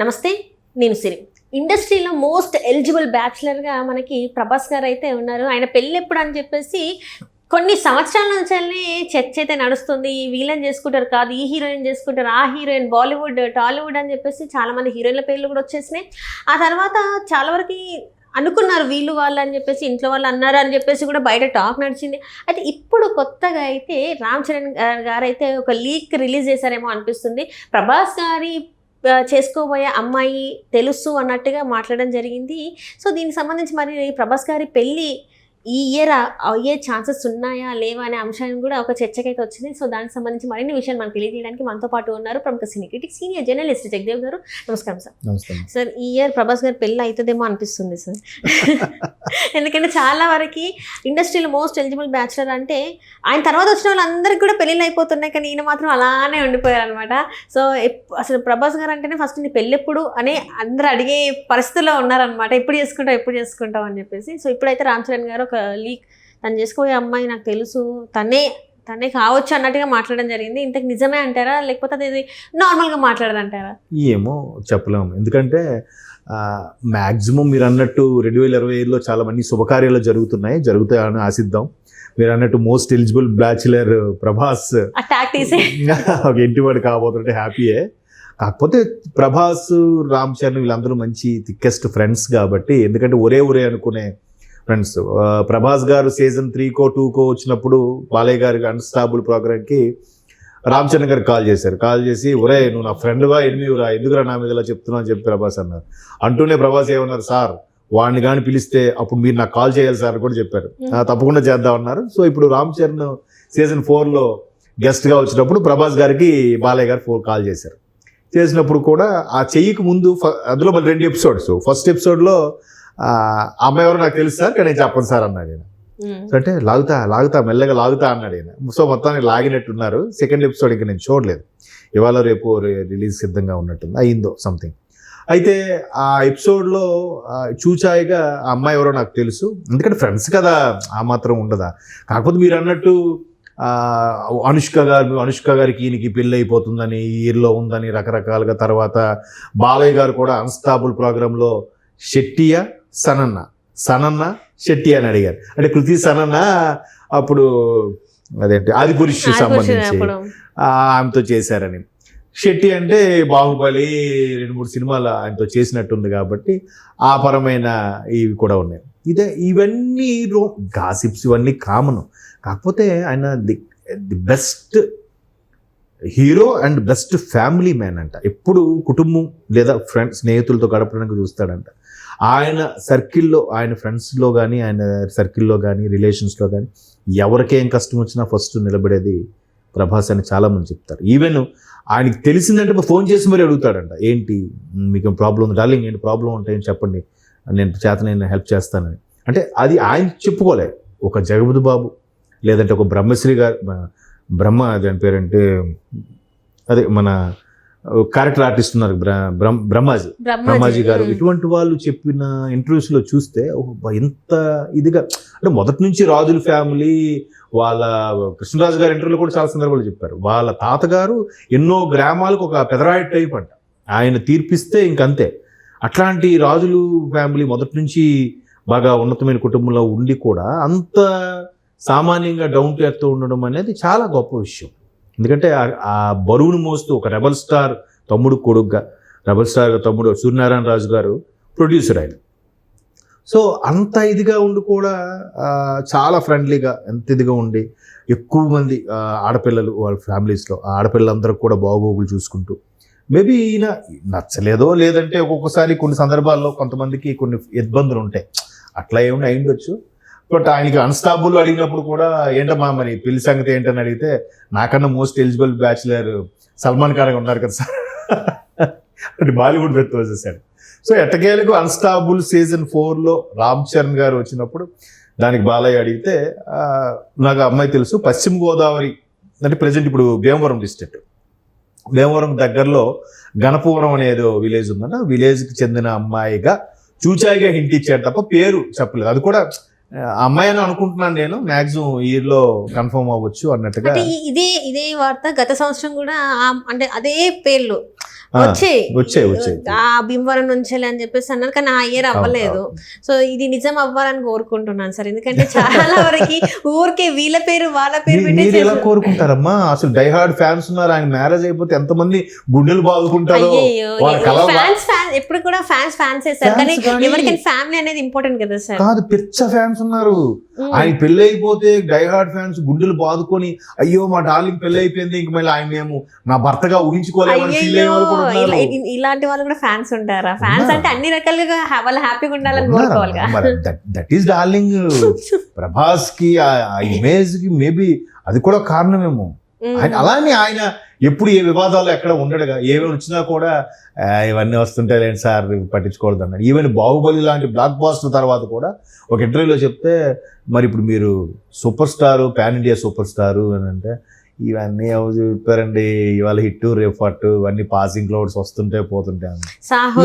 నమస్తే నేను సిరి. ఇండస్ట్రీలో మోస్ట్ ఎలిజిబుల్ బ్యాచులర్గా మనకి ప్రభాస్ గారు అయితే ఉన్నారు. ఆయన పెళ్ళి ఎప్పుడు అని చెప్పేసి కొన్ని సంవత్సరాల నుంచి చర్చ అయితే నడుస్తుంది. ఈ వీళ్ళని చేసుకుంటారు కాదు ఈ హీరోయిన్ చేసుకుంటారు ఆ హీరోయిన్ బాలీవుడ్ టాలీవుడ్ అని చెప్పేసి చాలామంది హీరోయిన్ల పేర్లు కూడా వచ్చేసినాయి. ఆ తర్వాత చాలా వరకు అనుకున్నారు వీళ్ళు వాళ్ళు అని చెప్పేసి ఇంట్లో వాళ్ళు అన్నారు అని చెప్పేసి కూడా బయట టాక్ నడిచింది. అయితే ఇప్పుడు కొత్తగా అయితే రామ్ చరణ్ గారు అయితే ఒక లీక్ రిలీజ్ చేశారేమో అనిపిస్తుంది. ప్రభాస్ గారి చేసుకోబోయే అమ్మాయి తెలుసు అన్నట్టుగా మాట్లాడడం జరిగింది. సో దీనికి సంబంధించి మరి ప్రభాస్ గారి పెళ్ళి ఈ ఇయర్ అయ్యే ఛాన్సెస్ ఉన్నాయా లేవా అనే అంశాన్ని కూడా ఒక చర్చకైతే వచ్చింది. సో దానికి సంబంధించి మరిన్ని విషయాలు మనకు తెలియజేయడానికి మనతో పాటు ఉన్నారు ప్రముఖ cine critic senior journalist Jagadev garu. నమస్కారం సార్. సార్ ఈ ఇయర్ ప్రభాస్ గారి పెళ్ళి అవుతుందేమో అనిపిస్తుంది సార్. ఎందుకంటే చాలా వరకు ఇండస్ట్రీలో మోస్ట్ ఎలిజిబుల్ బ్యాచులర్ అంటే ఆయన తర్వాత వచ్చిన వాళ్ళందరికీ కూడా పెళ్ళిళ్ళు అయిపోతున్నాయి కానీ ఈయన మాత్రం అలానే ఉండిపోయారు అనమాట సో అసలు ప్రభాస్ గారు అంటేనే ఫస్ట్ నీ పెళ్ళి ఎప్పుడు అని అందరూ అడిగే పరిస్థితుల్లో ఉన్నారనమాట ఎప్పుడు చేసుకుంటావు ఎప్పుడు చేసుకుంటావు అని చెప్పేసి. సో ఇప్పుడైతే రామ్ చరణ్ గారు ఒక లీక్. తను చేసుకోబోయే అమ్మాయి నాకు తెలుసు. తనే తనే కావచ్చు అన్నట్టుగా మాట్లాడడం జరిగింది. ఇంతకు నిజమే అంటారా? లేకపోతే అది నార్మల్గా మాట్లాడదంటారా? ఏమో చెప్పలేము ఎందుకంటే మ్యాక్సిమం మీరు అన్నట్టు రెండు వేల ఇరవై ఐదులో చాలా మంది శుభకార్యాలు జరుగుతున్నాయి. జరుగుతాయని ఆశిద్దాం. మీరు అన్నట్టు మోస్ట్ ఎలిజిబుల్ బ్యాచులర్ ప్రభాస్. ఒక ఇంటివాడు కాబోతుంటే హ్యాపీయే. కాకపోతే ప్రభాస్ రామ్ చరణ్ వీళ్ళందరూ మంచి థిక్కెస్ట్ ఫ్రెండ్స్ కాబట్టి ఎందుకంటే ఒరే ఒరే అనుకునే ఫ్రెండ్స్ ప్రభాస్ గారు సీజన్ త్రీకో టూకో వచ్చినప్పుడు బాలయ్య గారి అన్స్టాబుల్ ప్రోగ్రామ్కి రామ్ చరణ్ గారికి కాల్ చేశారు. కాల్ చేసి ఒరే నువ్వు నా ఫ్రెండ్వా? ఎనిమిదిరా ఎందుకురా నా మీద ఇలా చెప్తున్నావు? అని చెప్పి ప్రభాస్ అన్నారు. అంటూనే ప్రభాస్ ఏమన్నారు సార్ వాడిని కానీ పిలిస్తే అప్పుడు మీరు నాకు కాల్ చేయాలి సార్ అని కూడా చెప్పారు. "ఆ, తప్పకుండా చేద్దాం అన్నారు. సో ఇప్పుడు రామ్ చరణ్ సీజన్ ఫోర్లో గెస్ట్గా వచ్చినప్పుడు ప్రభాస్ గారికి బాలయ్య గారు ఫోన్ కాల్ చేశారు. చేసినప్పుడు కూడా ఆ చెయ్యికి ముందు అందులో మళ్ళీ రెండు ఎపిసోడ్స్. ఫస్ట్ ఎపిసోడ్లో అమ్మాయి ఎవరో నాకు తెలుసు సార్ కానీ నేను చెప్పను సార్ అన్నాడు అంటే లాగుతా లాగుతా మెల్లగా లాగుతా అన్నాడు ఆయన సో మొత్తానికి లాగినట్టున్నారు. సెకండ్ ఎపిసోడ్ ఇంకా నేను చూడలేదు. ఇవాళ రేపు రిలీజ్ సిద్ధంగా ఉన్నట్టుంది. అయిందో సంథింగ్ అయితే ఆ ఎపిసోడ్లో చూచాయిగా ఆ అమ్మాయి ఎవరో నాకు తెలుసు. ఎందుకంటే ఫ్రెండ్స్ కదా ఆ మాత్రం ఉండదా. కాకపోతే మీరు అన్నట్టు ఆ, అనుష్క గారు అనుష్క గారికి ఈయనకి పెళ్ళి అయిపోతుందని ఈ ఇయర్లో ఉందని రకరకాలుగా తర్వాత బాలయ్య గారు కూడా అన్స్టాబుల్ ప్రోగ్రాంలో షెట్టియా సనన్న. సనన్న శెట్టి అని అడిగారు. అంటే కృతి సనన్న అప్పుడు అదేంటి? ఆది పురుష్ ఆదిపురుషుడు సంబంధించి ఆమెతో చేశారని. శెట్టి అంటే బాహుబలి రెండు మూడు సినిమాలు ఆయనతో చేసినట్టుంది కాబట్టి ఆ పరమైన ఇవి కూడా ఉన్నాయి. ఇదే ఇవన్నీ గాసిప్స్ ఇవన్నీ కామన్. కాకపోతే ఆయన the the best hero and best family man అంట. ఎప్పుడు కుటుంబం లేదా ఫ్రెండ్స్ స్నేహితులతో గడపడానికి చూస్తాడంట. ఆయన సర్కిల్లో ఆయన ఫ్రెండ్స్లో కానీ ఆయన సర్కిల్లో కానీ రిలేషన్స్లో కానీ ఎవరికేం కష్టం వచ్చినా ఫస్ట్ నిలబడేది ప్రభాస్ అని చాలామంది చెప్తారు. ఈవెన్ ఆయనకి తెలిసిందంటే ఫోన్ చేసి మరీ అడుగుతాడంట ఏంటి మీకు ప్రాబ్లం ఉంది? డార్లింగ్ ఏంటి ప్రాబ్లం ఉంటాయని చెప్పండి. నేను చేత నేను హెల్ప్ చేస్తానని. అంటే అది ఆయన చెప్పుకోలే. ఒక జగపతి బాబు లేదంటే ఒక బ్రహ్మశ్రీ గారు బ్రహ్మ దాని పేరంటే అదే మన క్యారెక్టర్ ఆర్టిస్ట్ ఉన్నారు బ్ర- బ్రహ్మ- బ్రహ్మాజీ. బ్రహ్మాజీ గారు. ఇటువంటి వాళ్ళు చెప్పిన ఇంటర్వ్యూస్లో చూస్తే "ఓ, ఎంత ఇదిగా అంటే మొదటి నుంచి రాజుల ఫ్యామిలీ వాళ్ళ కృష్ణరాజు గారి ఇంటర్వ్యూలో కూడా చాలా సందర్భాలు చెప్పారు. వాళ్ళ తాతగారు ఎన్నో గ్రామాలకు ఒక పెదరాయి టైప్ అంట ఆయన తీర్పిస్తే ఇంకంతే. అట్లాంటి రాజులు ఫ్యామిలీ మొదటి నుంచి బాగా ఉన్నతమైన కుటుంబంలో ఉండి కూడా అంత సామాన్యంగా డౌన్ టు ఎర్త్ ఉండడం అనేది చాలా గొప్ప విషయం. ఎందుకంటే ఆ- బరువును మోస్తూ ఒక రెబల్ స్టార్ తమ్ముడు కొడుగ్గా రెబల్ స్టార్ తమ్ముడు సూర్యనారాయణ రాజు గారు ప్రొడ్యూసర్ ఆయన. సో అంత ఇదిగా ఉండి కూడా చాలా ఫ్రెండ్లీగా ఎంత ఇదిగా ఉండి ఎక్కువ మంది ఆడపిల్లలు వాళ్ళ ఫ్యామిలీస్లో ఆడపిల్లలందరూ కూడా బాగోగులు చూసుకుంటూ మేబీ ఈయన నచ్చలేదో లేదంటే ఒక్కొక్కసారి కొన్ని సందర్భాల్లో కొంతమందికి కొన్ని ఇబ్బందులు ఉంటాయి. అట్లా ఏమైనా అయ్యుండొచ్చు? బట్ ఆయనకి అన్స్టాబుల్ అడిగినప్పుడు కూడా ఏంటమ్మా మరి పెళ్ళి సంగతి ఏంటని అడిగితే నాకన్నా most eligible bachelor Salman Khan ఉన్నారు కదా సార్. అంటే బాలీవుడ్ వ్యక్తి వచ్చేసాడు సో ఎట్టకేలకు అన్స్టాబుల్ సీజన్ ఫోర్లో రామ్ చరణ్ గారు వచ్చినప్పుడు దానికి బాలయ్య అడిగితే నాకు అమ్మాయి తెలుసు పశ్చిమ గోదావరి అంటే ప్రజెంట్ ఇప్పుడు భీమవరం డిస్ట్రిక్ట్ భీమవరం దగ్గరలో గణపవరం అనేది విలేజ్ ఉందంట విలేజ్కి చెందిన అమ్మాయిగా చూచాయిగా హింట్ ఇచ్చాడు తప్ప పేరు చెప్పలేదు. అది కూడా అమ్మాయి అని అనుకుంటున్నాను నేను. మాక్సిమం ఇయర్లో కన్ఫర్మ్ అవ్వచ్చు అన్నట్టుగా. ఇదే ఇదే వార్త గత సంవత్సరం కూడా అంటే అదే పేర్లు. వచ్చాయి ఆ భీమవరం నుంచి అని చెప్పేసి అన్నారు కానీ ఆ ఇయర్ అవ్వలేదు. సో ఇది నిజం అవ్వాలని కోరుకుంటున్నాను సార్. ఎందుకంటే చాలా వరకు ఊరికే వీళ్ళ పేరు వాళ్ళ పేరు మీరు ఎలా కోరుకుంటారమ్మా? అసలు డైహార్డ్ ఫ్యాన్స్ ఉన్నారు ఆయన మ్యారేజ్ అయిపోతే ఎంతమంది గుండెలు బాదుకుంటారో ఫ్యాన్స్ ఫ్యాన్స్ ఎప్పుడు కూడా ఫ్యాన్స్ ఫ్యాన్స్ సార్. కానీ కానీ- ఎవరికైనా ఫ్యామిలీ అనేది ఇంపార్టెంట్ కదా సార్. కాదు పిచ్చ ఫ్యాన్స్ ఉన్నారు. ఆయన పెళ్ళి అయిపోతే డైహార్డ్ ఫ్యాన్స్ గుండెలు బాదుకొని అయ్యో మా డార్లింగ్ పెళ్ళి అయిపోయింది ఇంక మళ్ళీ ఆయన మేము నా భర్తగా ఊహించుకోలేమని ఫీల్ అయ్యే వాళ్ళు ఇలాంటి వాళ్ళు కూడా ఫ్యాన్స్ ఉంటారా? ఫ్యాన్స్. అంటే అన్ని రకాలుగా వాళ్ళు హ్యాపీగా ఉండాలని మరి దట్ ఈస్ డార్లింగ్ ప్రభాస్కి ఆ ఇమేజ్కి మేబీ అది కూడా కారణమేమో. ఆయన అలానే ఆయన ఎప్పుడు ఏ వివాదాలు ఎక్కడ ఉండడుగా ఏమేమి వచ్చినా కూడా "ఆ, ఇవన్నీ వస్తుంటాయి లేండి సార్ పట్టించుకోవద్దు అన్నాడు. ఈవెన్ బాహుబలి లాంటి బ్లాక్ బాస్టర్ తర్వాత కూడా ఒక ఇంటర్వ్యూలో చెప్తే మరి ఇప్పుడు మీరు super star pan India super star అని అంటే ఇవన్నీ చెప్పారండి? ఇవాళ హిట్ రేపు ఫట్ ఇవన్నీ పాసింగ్ క్లౌడ్స్ వస్తుంటే పోతుంటే. సాహో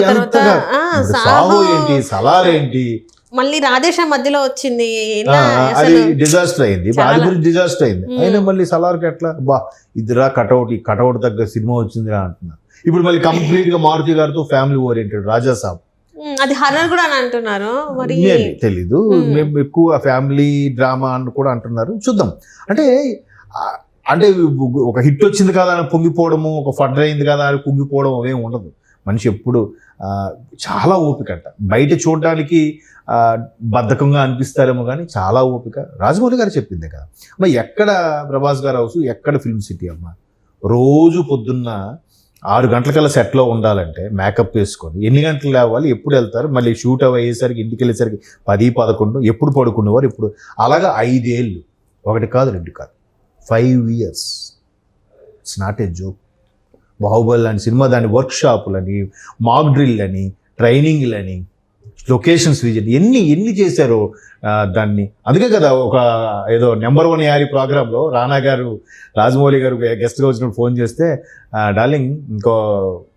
ఏంటి? సలార్ ఏంటి? మళ్ళీ రాధేశ మధ్యలో వచ్చింది. అది డిజాస్టర్ అయింది. అది గురించి డిజాస్టర్ అయింది. అయినా మళ్ళీ సలార్కి ఎట్లా? బా ఇదిరా కటౌట్ ఈ కటౌట్ తగ్గ సినిమా వచ్చిందిరా అంటున్నారు. ఇప్పుడు మళ్ళీ కంప్లీట్గా మారుతి గారితో ఫ్యామిలీ ఓరియంటెడ్ రాజా సాబ్. అది హర్రర్ కూడా అని అంటున్నారు. మరి తెలీదు. మ్మ్. ఎక్కువ ఫ్యామిలీ డ్రామా అని కూడా అంటున్నారు. చూద్దాం. అంటే అంటే ఒక హిట్ వచ్చింది కదా అని పొంగిపోవడము ఒక ఫడ్ అయింది కదా అని పొంగిపోవడం అవేం ఉండదు. మనిషి ఎప్పుడు చాలా ఓపిక అంట. బయట చూడడానికి బద్ధకంగా అనిపిస్తారేమో కానీ చాలా ఓపిక. రాజమౌళి గారు చెప్పిందే కదా. మరి ఎక్కడ ప్రభాస్ గారు హౌస్ ఎక్కడ ఫిల్మ్ సిటీ అమ్మ? రోజు పొద్దున్న ఆరు గంటలకల్లా సెట్లో ఉండాలంటే మేకప్ వేసుకొని ఎన్ని గంటలు లేవాలి ఎప్పుడు వెళ్తారు? మళ్ళీ షూట్ అయ్యేసరికి ఇంటికి వెళ్ళేసరికి పది పదకొండు ఎప్పుడు పడుకునేవారు? ఇప్పుడు అలాగా ఐదేళ్ళు. ఒకటి కాదు రెండు కాదు. Five years it's not a joke Baahubali లాంటి సినిమా దాని వర్క్ షాపులని మాక్ డ్రిల్ అని ట్రైనింగ్లని లొకేషన్స్ విజిట్ ఎన్ని ఎన్ని చేశారో దాన్ని. అందుకే కదా ఒక ఏదో నెంబర్ వన్ యారీ ప్రోగ్రాంలో రానా గారు రాజమౌళి గారు గెస్ట్గా వచ్చినప్పుడు ఫోన్ చేస్తే "ఆ, డార్లింగ్ ఇంకో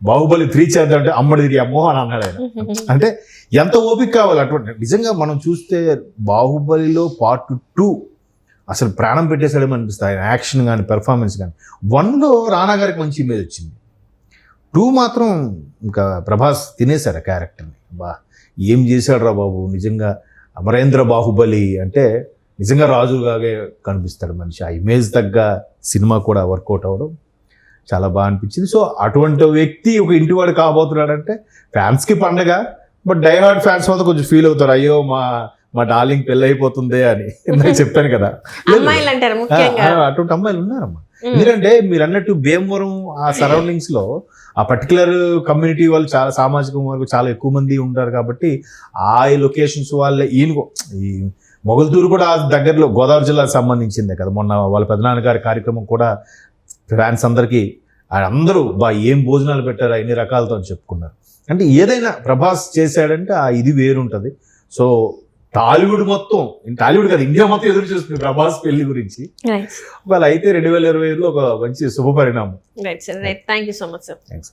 బాహుబలి త్రీ చేద్దామంటే అమ్మడిది అమ్మో అని అన్నాడు ఆయన. అంటే ఎంత ఓపిక కావాలి? అటువంటి నిజంగా మనం చూస్తే బాహుబలిలో పార్ట్ టూ అసలు ప్రాణం పెట్టేసాడేమో అనిపిస్తుంది. ఆయన యాక్షన్ కానీ పెర్ఫార్మెన్స్ కానీ వన్లో రానా గారికి మంచి ఇమేజ్ వచ్చింది. టూ మాత్రం ఇంకా ప్రభాస్ తినేశారు ఆ క్యారెక్టర్ని బా ఏం చేశాడు రా బాబు? నిజంగా అమరేంద్ర బాహుబలి అంటే నిజంగా రాజుగాగే కనిపిస్తాడు మనిషి. ఆ ఇమేజ్ తగ్గ సినిమా కూడా వర్కౌట్ అవ్వడం చాలా బాగా అనిపించింది. సో అటువంటి వ్యక్తి ఒక ఇంటివాడు కాబోతున్నాడంటే ఫ్యాన్స్కి పండగ బట్ డైహార్డ్ ఫ్యాన్స్ మాత్రం కొంచెం ఫీల్ అవుతారు. అయ్యో మా మా డార్లింగ్ పెళ్ళి అయిపోతుంది అని ఇందాక చెప్పాను కదా. అటువంటి అమ్మాయిలు ఉన్నారమ్మా. ఎందుకంటే మీరు అన్నట్టు భీమవరం ఆ సరౌండింగ్స్లో ఆ పర్టికులర్ కమ్యూనిటీ వాళ్ళు చాలా సామాజిక వర్గం చాలా ఎక్కువ మంది ఉంటారు కాబట్టి ఆ లొకేషన్స్ వాళ్ళ ఈయన ఈ మొగల్తూరు కూడా ఆ దగ్గరలో గోదావరి జిల్లాకు సంబంధించిందే కదా. మొన్న వాళ్ళ పెదనాన్నగారి కార్యక్రమం కూడా ఫ్యాన్స్ అందరికీ అందరూ బా ఏం భోజనాలు పెట్టారు ఎన్ని రకాలతో అని చెప్పుకున్నారు. అంటే ఏదైనా ప్రభాస్ చేశాడంటే ఆ ఇది వేరుంటది. సో టాలీవుడ్ మొత్తం టాలీవుడ్ కాదు ఇండియా మొత్తం ఎదురు చూస్తుంది ప్రభాస్ పెళ్ళి గురించి. వాళ్ళు అయితే రెండు వేల ఇరవై ఐదులో ఒక మంచి శుభ పరిణామం right sir right thank you so much sir thanks